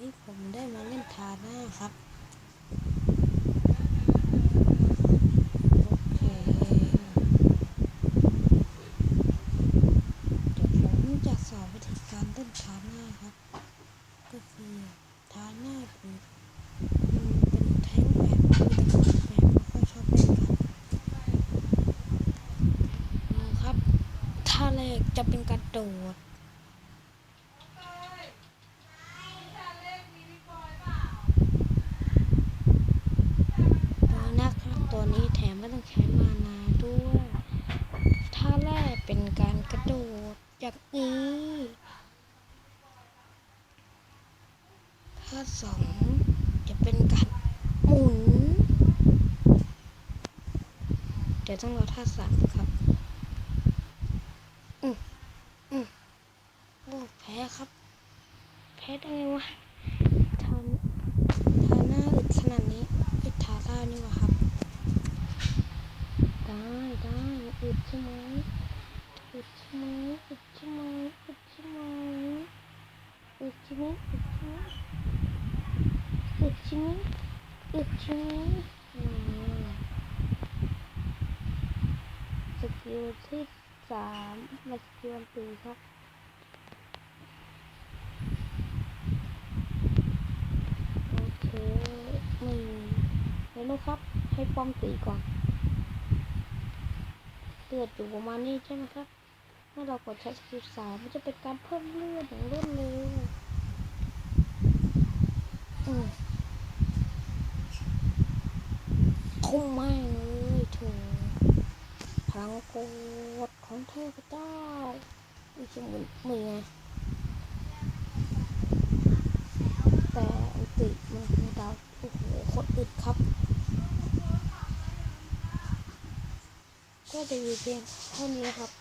นี้ผมได้มาเล่นทาหน้าครับโอเคเดี๋ยวผมจะสอนวิธีการเล่นทาหน้าครับก็คือทาหน้าเป็นอืมเป็นแท้งแบบมีแต่คนแบบไม่ค่อยชอบเล่นกันดูครับท่าแรกจะเป็นการโดด ตัวนะครับตัวนี้แถมไม่ ต้องใช้มานาด้วย ท่าแรกเป็นการกระโดดอย่างนี้ท่าสองจะเป็นการหมุน เดี๋ยวต้องรอท่าสามครับ อืมอืมโอ้แพ้ครับ แพ้ได้ไงวะทำทาหน้าอึดขนาดนี้อึดทาได้นี่หว่าครับ ได้ได้ อึดใช่ไหมอึดใช่ไหมอึดใช่ไหมอึดใช่ไหมอึดใช่ไหมอึดใช่ไหมอึดใช่ไหมอืมสกิลที่สามมาสกิลอันตีครับโอเคนี่งเดี๋ยวนะครับ ให้ป้อมตีก่อน เลือดอยู่ประมาณนี้ใช่ไหมครับ เมื่อเรากดใช้สกิลสามมันจะเป็นการเพิ่มเลือดอย่างรวดเร็วอืมทุ่มไม่เลยโถูพลังโกดของเทพเจ้าอีกสมุนมือไง แต่อันติมันคือดาวโอ้โหโคตรอึดครับ ก็จะมีเพียงเท่านี้ครับ